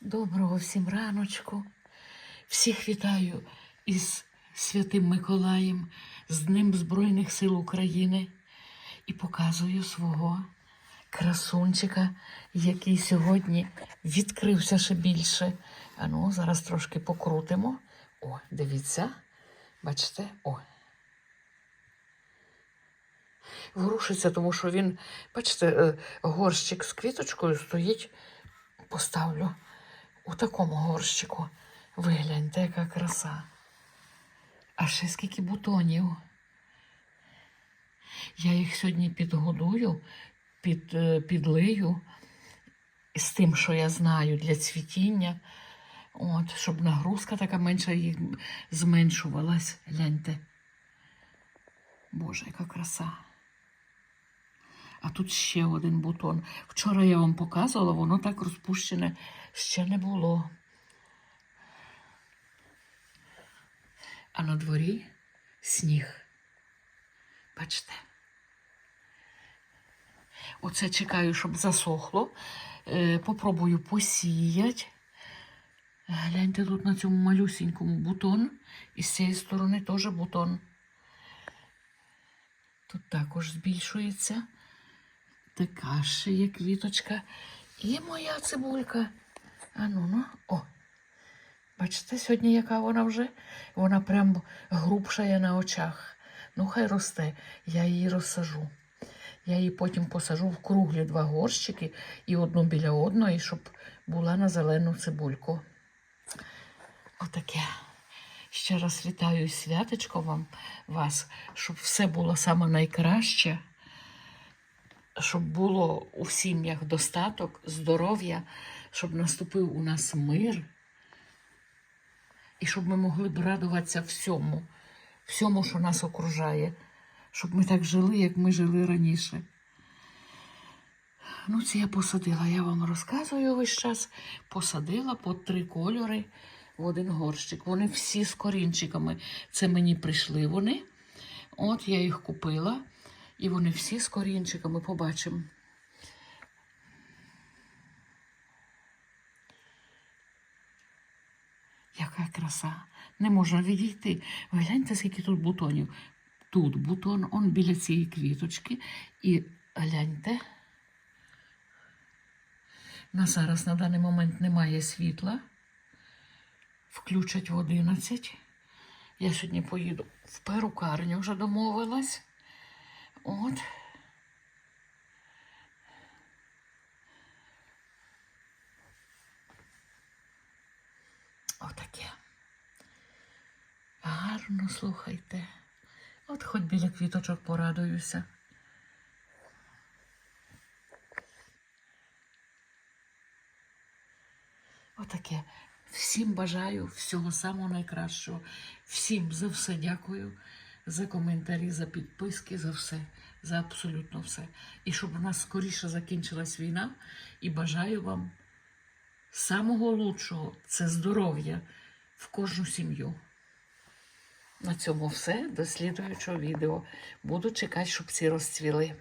Доброго всім раночку. Всіх вітаю із Святим Миколаєм, з Днем Збройних сил України і показую свого красунчика, який сьогодні відкрився ще більше. А ну, зараз трошки покрутимо. О, дивіться, бачите, о. Ворушиться, тому що він, бачите, е, горщик з квіточкою стоїть, поставлю у такому горщику. Вигляньте, яка краса. А ще скільки бутонів. Я їх сьогодні підгодую, під, е, підлию з тим, що я знаю для цвітіння. От, щоб нагрузка така менша їх зменшувалась. Гляньте. Боже, яка краса. А тут ще один бутон. Вчора я вам показувала, воно так розпущене ще не було. А на дворі сніг. Бачите? Оце чекаю, щоб засохло. Е, попробую посіяти. Гляньте тут на цьому малюсінькому бутон. І з цієї сторони теж бутон. Тут також збільшується. Така ще є квіточка. І моя цибулька. А ну ну. О. Бачите, сьогодні яка вона вже? Вона прям грубшає на очах. Ну, хай росте. Я її розсажу. Я її потім посажу в круглі два горщики і одну біля одної, щоб була на зелену цибульку. Отаке. Ще раз вітаю святочко вам вас, щоб все було саме найкраще, щоб було у сім'ях достаток, здоров'я, щоб наступив у нас мир, і щоб ми могли б радуватися всьому, всьому, що нас окружає, щоб ми так жили, як ми жили раніше. Ну, це я посадила, я вам розказую весь час. Посадила по три кольори в один горщик. Вони всі з корінчиками. Це мені прийшли вони. От я їх купила. І вони всі з корінчиками побачимо. Яка краса. Не можна відійти. Ви гляньте, скільки тут бутонів. Тут бутон, он біля цієї квіточки. І гляньте. На зараз на даний момент немає світла. Включать в 11. Я сьогодні поїду в перукарню, вже домовилась. От. Отаке. Гарно слухайте. От хоч біля квіточок порадуюся. Отаке. Всім бажаю всього самого найкращого. Всім за все дякую, за коментарі, за підписки, за все, за абсолютно все. І щоб у нас скоріше закінчилась війна. І бажаю вам самого лучшого це здоров'я в кожну сім'ю. На цьому все. До слідуючого відео. Буду чекати, щоб всі розцвіли.